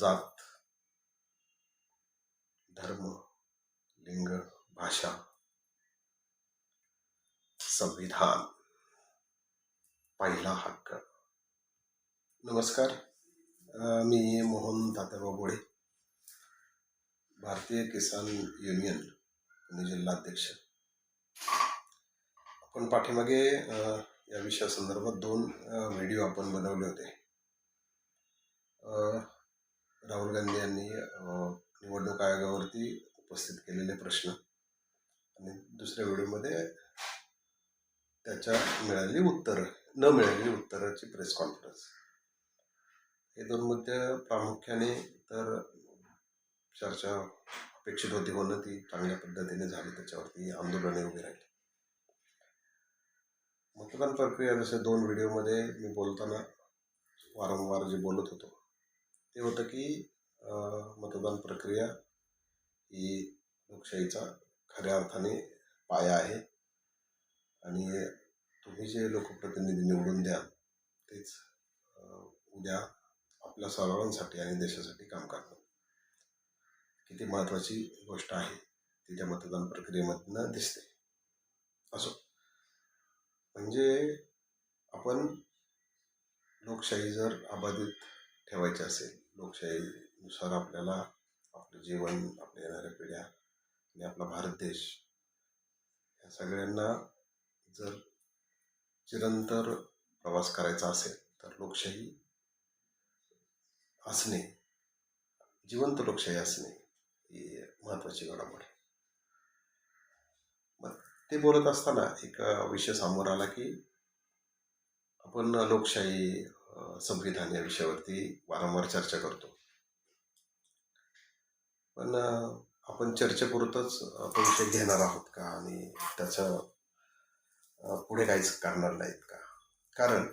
जात धर्म लिंग भाषा संविधान पहिला हक्क. नमस्कार. मी मोहन दादाबा गोळे भारतीय किसान युनियन पुणे जिल्हाध्यक्ष. आपण पाठीमागे या विषयासंदर्भात दोन व्हिडिओ आपण बनवले होते. राहुल गांधी यांनी निवडणूक आयोगावरती उपस्थित केलेले प्रश्न. आणि दुसऱ्या व्हिडिओमध्ये त्याच्या मिळालेली उत्तरं न मिळालेली उत्तराची प्रेस कॉन्फरन्स हे दोन मुद्दे प्रामुख्याने तर चर्चा अपेक्षित होती होणं ती चांगल्या पद्धतीने झाली त्याच्यावरती आंदोलने उभी राहिली. मतदान प्रक्रिया जसे दोन व्हिडिओमध्ये मी बोलताना वारंवार जे बोलत होतो ते होतं की मतदान प्रक्रिया ही लोकशाहीचा खऱ्या अर्थाने पाया आहे. आणि तुम्ही जे लोकप्रतिनिधी निवडून द्या तेच उद्या आपल्या सर्वांसाठी आणि देशासाठी काम करणं किती महत्त्वाची गोष्ट आहे ती त्या मतदान प्रक्रियेमधनं दिसते. असो. म्हणजे आपण लोकशाही जर अबाधित ठेवायची असेल लोकशाही नुसार आपल्याला आपलं जीवन आपल्या येणाऱ्या पिढ्या आणि आपला भारत देश या सगळ्यांना जर चिरंतर प्रवास करायचा असेल तर लोकशाही असणे जिवंत लोकशाही असणे ही महत्त्वाची घडामोड आहे. मग ते बोलत असताना एक विषय समोर आला की आपण लोकशाही संविधान या विषयावरती वारंवार चर्चा करतो. पण आपण चर्चेपुरतंच तो विषय घेणार आहोत का? आणि त्याचं पुढे काहीच करणार नाहीत का? कारण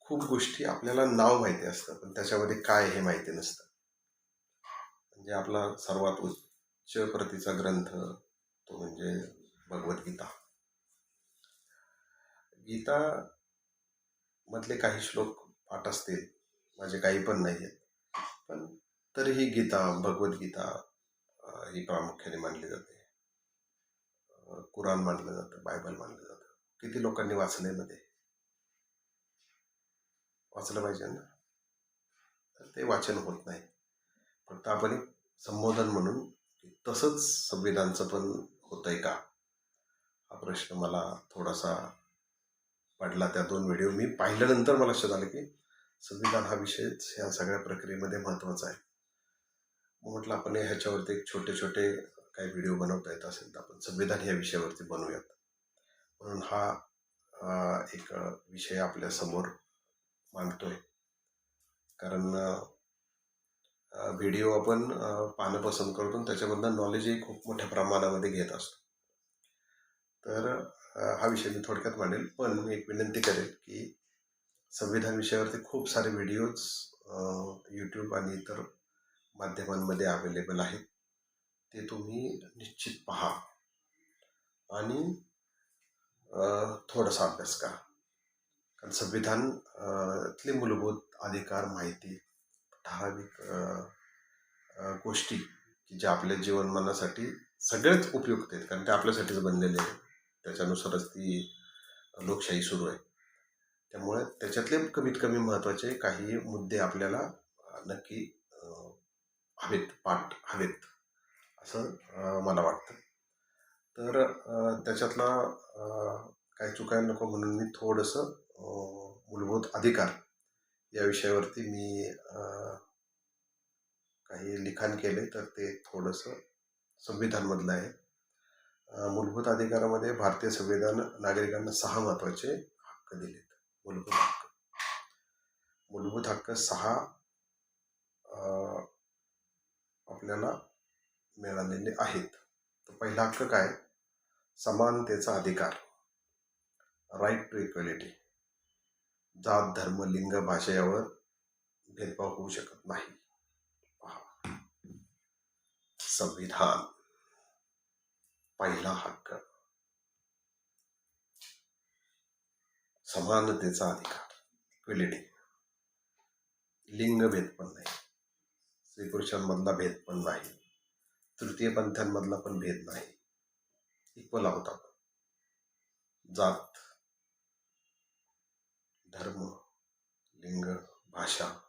खूप गोष्टी आपल्याला नाव माहिती असतं पण त्याच्यामध्ये काय हे माहिती नसतं. म्हणजे आपला सर्वात उच्च प्रतीचा ग्रंथ तो म्हणजे भगवद्गीता. गीता मधले काही श्लोक पाठ असतील माझे काही पण नाही आहेत पण तर ही गीता भगवद्गीता ही प्रामुख्याने मानली जाते. कुराण मानलं जातं बायबल मानलं जातं. किती लोकांनी वाचलंयमध्ये वाचलं पाहिजे ना? तर ते वाचन होत नाही. फक्त आपण एक संबोधन म्हणून तसंच संविधानचं पण होतंय का? हा प्रश्न मला थोडासा पडला. त्या दोन व्हिडिओ मी पाहिल्यानंतर मला लक्षात आलं की संविधान हा विषयच ह्या सगळ्या प्रक्रियेमध्ये महत्त्वाचा आहे. म्हटलं आपण ह्याच्यावरती एक छोटे छोटे काही व्हिडिओ बनवता येत असेल तर आपण संविधान या विषयावरती बनवूयात. म्हणून हा एक विषय आपल्यासमोर मांडतोय. कारण व्हिडिओ आपण पाहणं पसंत करतो आणि त्याच्यामधनं नॉलेजही खूप मोठ्या प्रमाणामध्ये घेत असतो. तर हा विषय मी थोडक्यात मांडेल पण मी एक विनंती करेल की संविधान विषयावरती खूप सारे व्हिडिओज यूट्यूब आणि इतर माध्यमांमध्ये अवेलेबल आहेत. ते तुम्ही निश्चित पहा. आणि थोडासा अभ्यास करा. कारण संविधानातले मूलभूत अधिकार माहिती ठराविक गोष्टी की ज्या आपल्या जीवनमानासाठी सगळेच उपयुक्त आहेत. कारण ते आपल्यासाठीच बनलेले आहेत. त्याच्यानुसारच ती लोकशाही सुरू आहे. त्यामुळे त्याच्यातले कमीत कमी महत्त्वाचे काही मुद्दे आपल्याला नक्की हवेत पाठ हवेत असं मला वाटतं. तर त्याच्यातला काही चुकायला नको म्हणून मी थोडंसं मूलभूत अधिकार या विषयावरती मी काही लिखाण केले तर ते थोडंसं संविधानमधलं आहे. मूलभूत अधिकारामध्ये भारतीय संविधान नागरिकांना सहा महत्त्वाचे हक्क दिलेत. मूलभूत हक्क. मूलभूत हक्क सहा आपल्याला मिळालेले आहेत. तर पहिला हक्क काय? समानतेचा अधिकार. राईट टू इक्वॅलिटी जात धर्म लिंग भाषा यावर भेदभाव होऊ शकत नाही. पहा. संविधान. पहिला हक्क. समानतेचा अधिकार. इक्वॅलिटी लिंगभेद पण नाही. स्त्री पुरुषांमधला भेद पण नाही. तृतीय पंथांमधला पण भेद नाही. इक्वल आहोत आपण. जात धर्म लिंग भाषा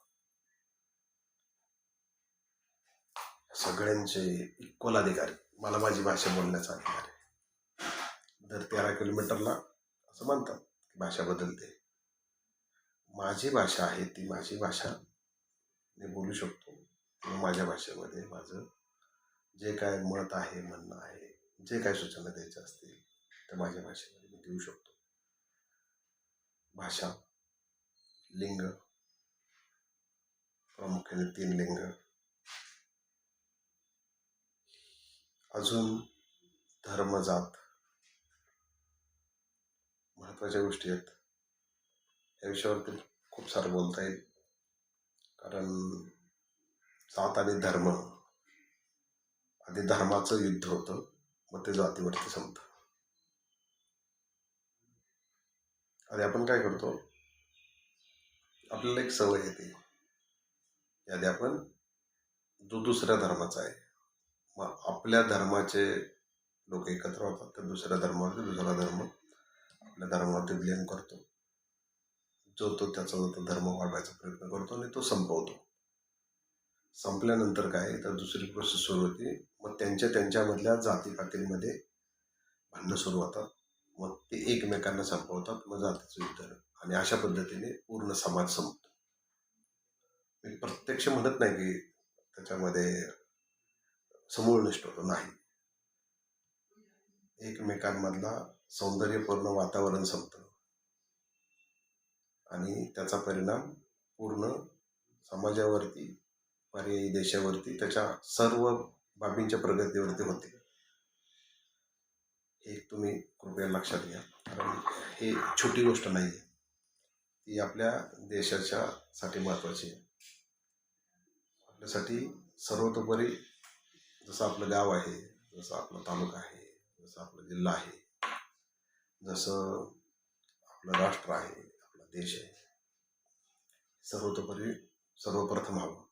सगळ्यांचे इक्वल अधिकारी. मला माझी भाषा बोलण्याचा अधिकार आहे. दर तेरा किलोमीटरला असं म्हणतात की भाषा बदलते. माझी भाषा आहे ती माझी भाषा. मी बोलू शकतो. माझ्या भाषेमध्ये माझं जे काय मत आहे म्हणणं आहे जे काय सूचना द्यायच्या असतील ते माझ्या भाषेमध्ये मी देऊ शकतो. भाषा लिंग प्रामुख्याने तीन लिंग. अजून धर्म जात. महत्त्वाच्या गोष्टी आहेत. या विषयावरती खूप सारं बोलता येईल. कारण जात आणि धर्म. आधी धर्माचं युद्ध होतं. मग ते जातीवरती संपतं. आधी आपण काय करतो? आपल्याला एक सवय येते यादी आपण जो दुसऱ्या धर्माचा आहे मग आपल्या धर्माचे लोक एकत्र होतात. तर दुसऱ्या धर्मावरती दुसरा धर्म आपल्या धर्मावरती ब्लेम करतो. जो तो त्याचा जो तो धर्म वाढवायचा प्रयत्न करतो आणि तो संपवतो. संपल्यानंतर काय तर दुसरी प्रोसेस सुरू होते. मग त्यांच्या त्यांच्यामधल्या जातीपातींमध्ये भांडणं सुरू होतात. मग ते एकमेकांना संपवतात. मग जातीचं युद्ध आणि अशा पद्धतीने पूर्ण समाज संपतो. मी प्रत्यक्ष म्हणत नाही की त्याच्यामध्ये समूळ नष्ट होतो. नाही. एकमेकांमधला सौंदर्यपूर्ण वातावरण संपतं. आणि त्याचा परिणाम पूर्ण समाजावरती पर्यायी देशावरती त्याच्या सर्व बाबींच्या प्रगतीवरती होते. हे तुम्ही कृपया लक्षात घ्या. कारण हे छोटी गोष्ट नाही आहे ती आपल्या देशाच्या साठी महत्त्वाची आहे. आपल्यासाठी सर्वतोपरी जसं आपलं गाव आहे जसं आपला तालुका आहे जसं आपला जिल्हा आहे जसं आपलं राष्ट्र आहे आपला देश आहे सर्वतोपरी सर्वप्रथम हवं.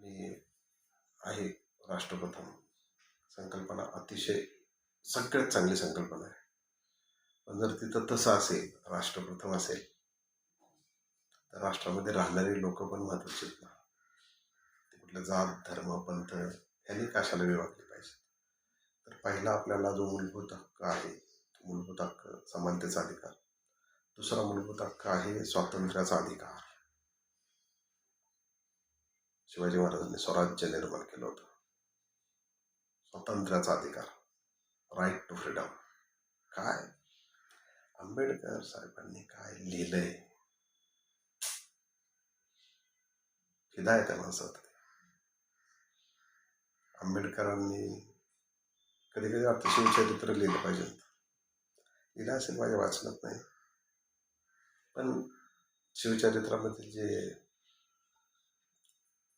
आणि आहे राष्ट्रप्रथम. संकल्पना अतिशय सगळ्यात चांगली संकल्पना आहे. पण जर तिथं तसं असेल राष्ट्रप्रथम असेल तर राष्ट्रामध्ये राहणारी लोक पण महत्वाची आहेत ना. ते कुठलं जात धर्म पंथ यांनी कशाला विभागले पाहिजे? तर पहिला आपल्याला जो मूलभूत हक्क आहे तो मूलभूत हक्क समानतेचा अधिकार. दुसरा मूलभूत हक्क आहे स्वातंत्र्याचा अधिकार. शिवाजी महाराजांनी स्वराज्य निर्माण केलं होतं. स्वातंत्र्याचा अधिकार. राईट टू फ्रीडम काय? आंबेडकर साहेबांनी काय लिहिलंय? फिदा आहे त्या माणसात. आंबेडकरांनी कधी कधी वाटतं शिवचरित्र लिहिलं पाहिजे. लिहिलं असेल माझ्या वाचनात नाही. पण शिवचरित्रामध्ये जे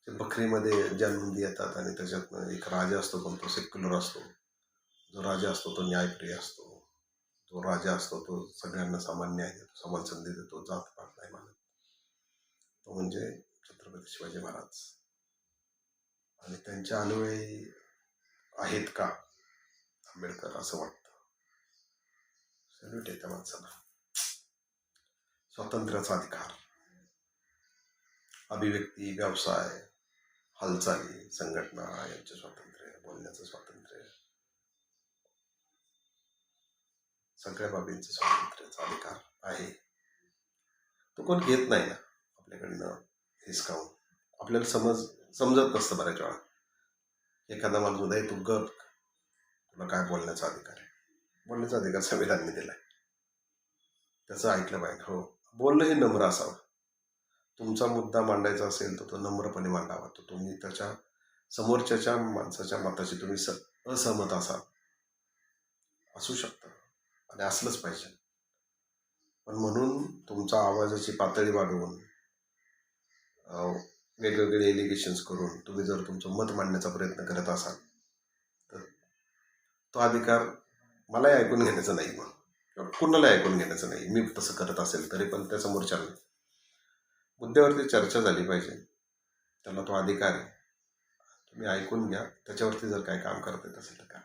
ते बकरीमध्ये जन्मदी येतात आणि त्याच्यातनं एक राजा असतो पण तो सेक्युलर असतो. जो राजा असतो तो न्यायप्रिय असतो. जो राजा असतो तो सगळ्यांना समान न्याय देतो समान संधी देतो जात पात नाही मानत. तो म्हणजे छत्रपती शिवाजी महाराज. आणि त्यांच्या अनुयायी आहेत का? आंबेडकर असं वाटतं. सॅल्यूट आहे त्या माणसाला. स्वातंत्र्याचा अधिकार. अभिव्यक्ती व्यवसाय हालचाली संघटना यांचे स्वातंत्र्य बोलण्याचं स्वातंत्र्य. सगळ्या बाबींचे स्वातंत्र्याचा अधिकार आहे. तो कोण घेत नाही ना? आपल्याकडनं हिसकावून आपल्याला समज समजत नसतं बऱ्याच वेळा. एखादा माणूस उदय तू गप. तुला काय बोलण्याचा अधिकार आहे? बोलण्याचा अधिकार संविधानाने दिलाय. त्याचं ऐकलं पाहिजे. हो. बोलणं हे नम्र असावं. तुमचा मुद्दा मांडायचा असेल तर तो नम्रपणे मांडावा. तर तुम्ही त्याच्या समोरच्याच्या माणसाच्या मताशी तुम्ही स असहमत असाल. असू शकतं. आणि असलंच पाहिजे. पण म्हणून तुमचा आवाजाची पातळी वाढवून वेगवेगळे एलिगेशन्स करून तुम्ही जर तुमचं मत मांडण्याचा प्रयत्न करत असाल तर तो अधिकार मलाही ऐकून घेण्याचा नाही मग. किंवा कुणालाही ऐकून घेण्याचं नाही. मी तसं करत असेल तरी पण त्या समोरच्या मुद्द्यावरती चर्चा झाली पाहिजे. त्याला तो अधिकार आहे. तुम्ही ऐकून घ्या. त्याच्यावरती जर काय काम करता येत असेल तर का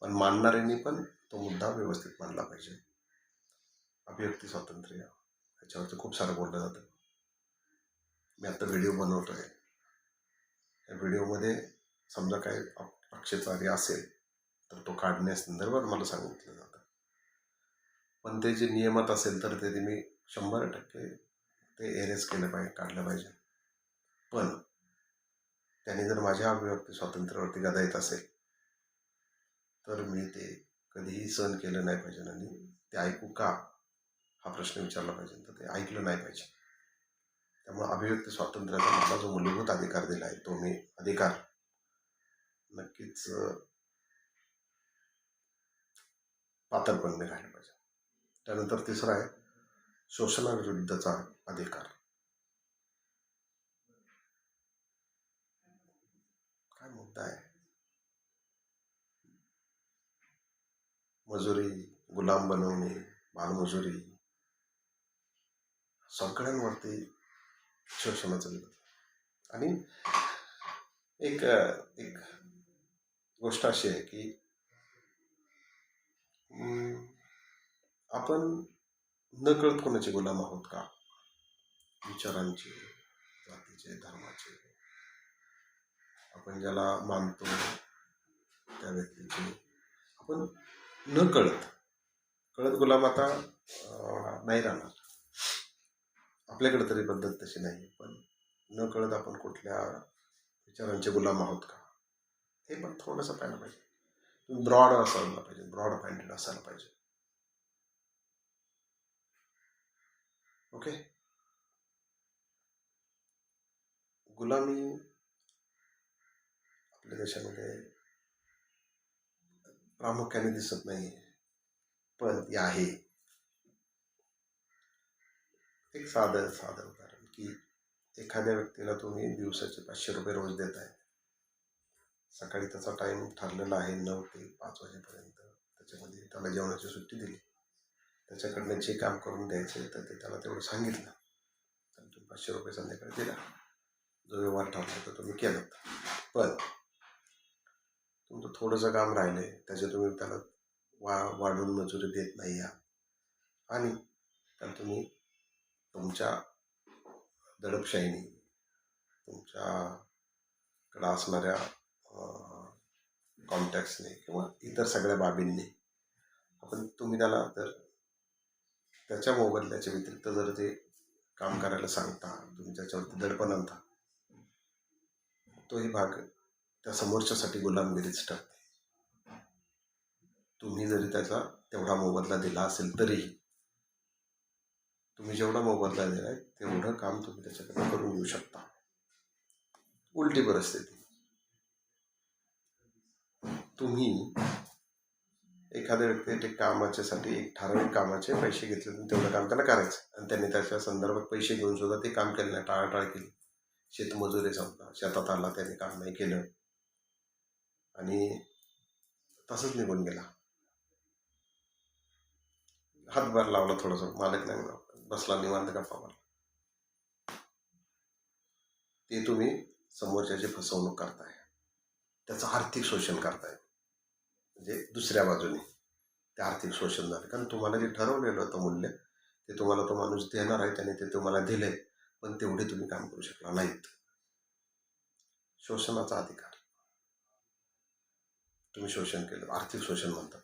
पण मानणाऱ्यांनी पण तो मुद्दा व्यवस्थित मांडला पाहिजे. अभिव्यक्ती स्वातंत्र्य याच्यावरती खूप सारं बोललं जातं. मी आत्ता व्हिडिओ बनवतो आहे या व्हिडिओमध्ये समजा काही आप- असेल तर तो काढण्यासंदर्भात मला सांगितलं जातं. पण ते जे नियमात असेल तर ते मी शंभर टक्के ते एरेज केलं पाहिजे काढलं पाहिजे. पण त्याने जर माझ्या अभिव्यक्ती स्वातंत्र्यावरती गदा येत असेल तर मी ते कधीही सहन केलं नाही पाहिजे आणि ते ऐकू का? हा प्रश्न विचारला पाहिजे. तर ते ऐकलं नाही पाहिजे. त्यामुळे अभिव्यक्ती स्वातंत्र्याचा मला जो मूलभूत अधिकार दिला आहे तो मी अधिकार. नक्कीच पातळपणे राहिला पाहिजे. त्यानंतर तिसरं आहे शोषणाविरुद्धचा अधिकार. काय मुद्दा आहे? मजुरी गुलाम बनवणे बालमजुरी सगळ्यांवरती शोषणाचा विरोध. आणि एक एक गोष्ट अशी आहे की आपण न कळत कोणाचे गुलाम आहोत का? विचारांचे जातीचे धर्माचे. आपण ज्याला मानतो त्या व्यक्तीचे. आपण न कळत कळत गुलाम आता नाही राहणार. आपल्याकडे तरी पद्धत तशी नाही पण न कळत आपण कुठल्या विचारांचे गुलाम आहोत का? हे पण थोडंसं पाहायला पाहिजे. तुम्ही ब्रॉड असायला पाहिजे ब्रॉड माइंडेड असायला पाहिजे. ओके गुलामी आपल्या देशामध्ये प्रामुख्याने दिसत नाही पण ती आहे एक साधं साधं उदाहरण की एखाद्या व्यक्तीला तुम्ही दिवसाचे पाचशे रुपये रोज देत आहे सकाळी त्याचा टाइम ठरलेला आहे नऊ ते पाच वाजेपर्यंत त्याच्यामध्ये त्याला जेवणाची सुट्टी दिली त्याच्याकडनं जे काम करून द्यायचे तर ते त्याला तेवढं सांगितलं. तर तुम्ही पाचशे रुपये संध्याकाळी दिला. जो व्यवहार ठरला तो तुम्ही केला पण तुमचं थोडंसं काम राहिलं आहे त्याच्या तुम्ही त्याला वा वाढवून मजुरी देत नाही आहात. आणि त्याला तुम्ही तुमच्या दडपशाहीने तुमच्याकडं असणाऱ्या कॉन्टॅक्ट्सने किंवा इतर सगळ्या बाबींनी आपण तुम्ही त्याला जर त्याच्या मोबदल्याच्या व्यतिरिक्त जर ते काम करायला सांगता तुम्ही त्याच्यावरती दडपण आणता तोही भाग त्या समोरच्यासाठी गुलामगिरीच ठरते. तुम्ही जरी त्याचा तेवढा मोबदला दिला असेल तरीही तुम्ही जेवढा मोबदला दिलाय तेवढं काम तुम्ही त्याच्याकडे करून घेऊ शकता. उलटी परिस्थिती. तुम्ही एखाद्या व्यक्ती कामाच्यासाठी एक ठराविक कामाचे पैसे घेतले तर तेवढं काम त्याला करायचं. आणि त्यांनी त्याच्या संदर्भात पैसे घेऊन सुद्धा ते काम केलं नाही. टाळाटाळ केली. शेतमजुरी समजा शेतात आला त्याने काम नाही केलं. आणि तसंच निघून गेला. हातभार लावला थोडंसं. मालक नाही बसला निवांत गप्पा मारला. ते तुम्ही समोरच्याची फसवणूक करताय. त्याचं आर्थिक शोषण करताय. म्हणजे दुसऱ्या बाजूने ते आर्थिक शोषण झालं कारण तुम्हाला जे ठरवलेलं होतं मूल्य ते तुम्हाला तो माणूस देणार आहे त्याने ते तुम्हाला दिले पण तेवढे तुम्ही काम करू शकला नाहीत. शोषणाचा अधिकार. तुम्ही शोषण केलं आर्थिक शोषण म्हणतात.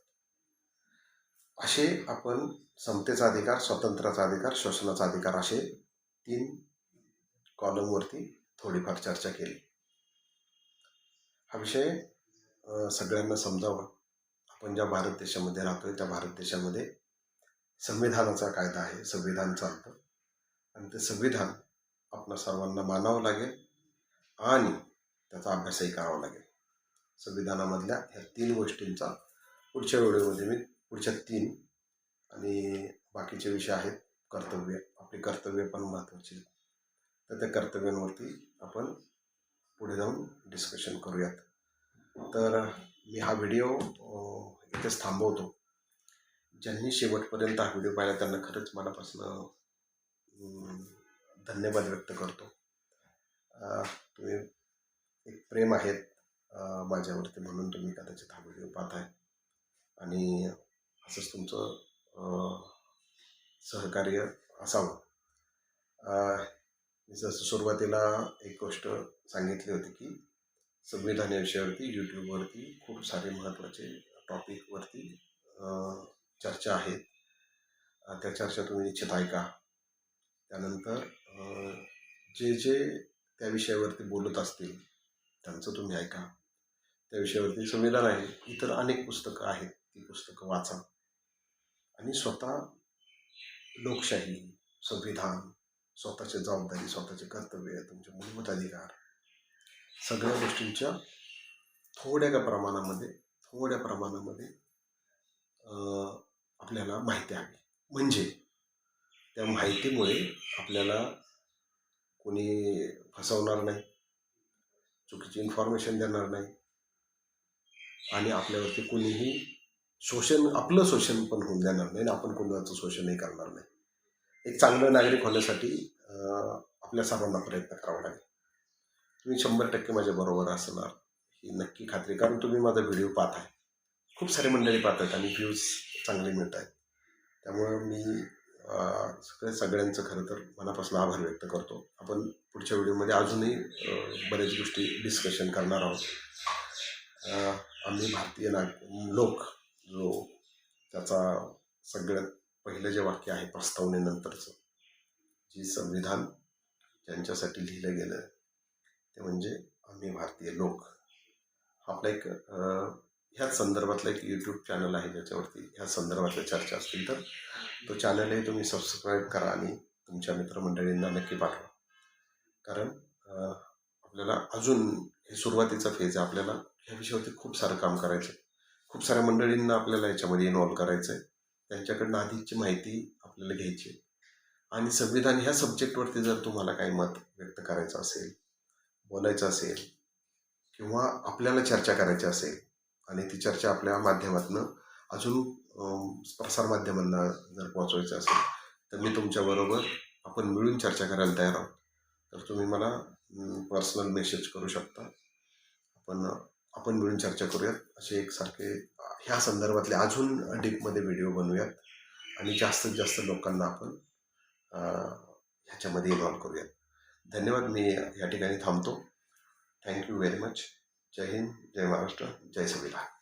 असे आपण समतेचा अधिकार स्वातंत्र्याचा अधिकार शोषणाचा अधिकार असे तीन कॉलमवरती थोडीफार चर्चा केली. हा विषय सगळ्यांना समजावा. आपण ज्या भारत देशामध्ये राहतोय त्या भारत देशामध्ये संविधानाचा कायदा आहे संविधान चालतं आणि ते संविधान आपणा सर्वांना मानावं लागेल आणि त्याचा अभ्यासही करावा लागेल. संविधानामधल्या ह्या तीन गोष्टींचा पुढच्या व्हिडिओमध्ये मी पुढच्या तीन आणि बाकीचे विषय आहेत कर्तव्य आपली कर्तव्य पण महत्त्वाची तर त्या कर्तव्यांवरती आपण पुढे जाऊन डिस्कशन करूयात. तर मी हा व्हिडिओ इथेच थांबवतो. ज्यांनी शेवटपर्यंत हा व्हिडिओ पाहिला त्यांना खरंच मनापासून धन्यवाद व्यक्त करतो. तुम्ही एक प्रेम आहेत माझ्यावरती म्हणून तुम्ही कदाचित हा व्हिडिओ पाहताय. आणि असंच तुमचं सहकार्य असावं. मी जसं सुरुवातीला एक गोष्ट सांगितली होती की संविधान या विषयावरती यूट्यूबवरती खूप सारे महत्त्वाचे टॉपिकवरती चर्चा आहेत. त्या चर्चा तुम्ही निश्चित ऐका. त्यानंतर जे जे त्या विषयावरती बोलत असतील त्यांचं तुम्ही ऐका. त्या विषयावरती संविधान आहे. इतर अनेक पुस्तकं आहेत. ती पुस्तकं वाचा. आणि स्वतः लोकशाही संविधान स्वतःची जबाबदारी स्वतःचे कर्तव्य तुमचे मूलभूत अधिकार सगळ्या गोष्टींच्या थोड्या का प्रमाणामध्ये थोड्या प्रमाणामध्ये आपल्याला माहिती हवी म्हणजे त्या माहितीमुळे आपल्याला कोणी फसवणार नाही चुकीची इन्फॉर्मेशन देणार नाही आणि आपल्यावरती कोणीही शोषण आपलं शोषण पण होऊन देणार नाही आणि आपण कोणाचं शोषणही करणार नाही. एक चांगलं नागरिक होण्यासाठी आपल्या सर्वांना प्रयत्न करावा लागेल. तुम्ही शंभर टक्के माझ्या बरोबर असणार. नक्की खात्री कारण तुम्ही माझा व्हिडिओ पाहताय. खूप सारे मंडळी पाहत आहेत आणि व्ह्यूज चांगले मिळत आहेत त्यामुळं मी सगळ्या सगळ्यांचं खरं तर मनापासून आभार व्यक्त करतो. आपण पुढच्या व्हिडिओमध्ये अजूनही बऱ्याच गोष्टी डिस्कशन करणार आहोत. आम्ही भारतीय नाग लोक जो त्याचा सगळ्यात पहिलं जे वाक्य आहे प्रस्तावनेनंतरचं जी संविधान ज्यांच्यासाठी लिहिलं गेलं ते म्हणजे आम्ही भारतीय लोक. आपला एक ह्याच संदर्भातला एक यूट्यूब चॅनल आहे ज्याच्यावरती ह्या संदर्भातल्या चर्चा असतील तर तो चॅनलही तुम्ही सबस्क्राईब करा आणि तुमच्या मित्रमंडळींना नक्की पाठवा. कारण आपल्याला अजून हे सुरुवातीचा फेज आहे. आपल्याला ह्या विषयावरती खूप सारं काम करायचं आहे खूप साऱ्या मंडळींना आपल्याला याच्यामध्ये इन्व्हॉल्व करायचं आहे त्यांच्याकडनं आधीची माहिती आपल्याला घ्यायची आहे. आणि संविधान ह्या सब्जेक्टवरती जर तुम्हाला काही मत व्यक्त करायचं असेल बोलायचं असेल किंवा आपल्याला चर्चा करायची असेल आणि ती चर्चा आपल्या माध्यमातून अजून प्रसारमाध्यमांना जर पोहोचवायचं असेल तर मी तुमच्याबरोबर आपण मिळून चर्चा करायला तयार आहोत. तर तुम्ही मला पर्सनल मेसेज करू शकता. आपण आपण मिळून चर्चा करूयात. असे एक सारखे ह्या संदर्भातले अजून डीपमध्ये व्हिडिओ बनवूयात. आणि जास्तीत जास्त लोकांना आपण ह्याच्यामध्ये इन्व्हॉल्व करूयात. धन्यवाद. मी या ठिकाणी थांबतो. थँक्यू व्हेरी मच जय हिंद जय महाराष्ट्र जय संविधान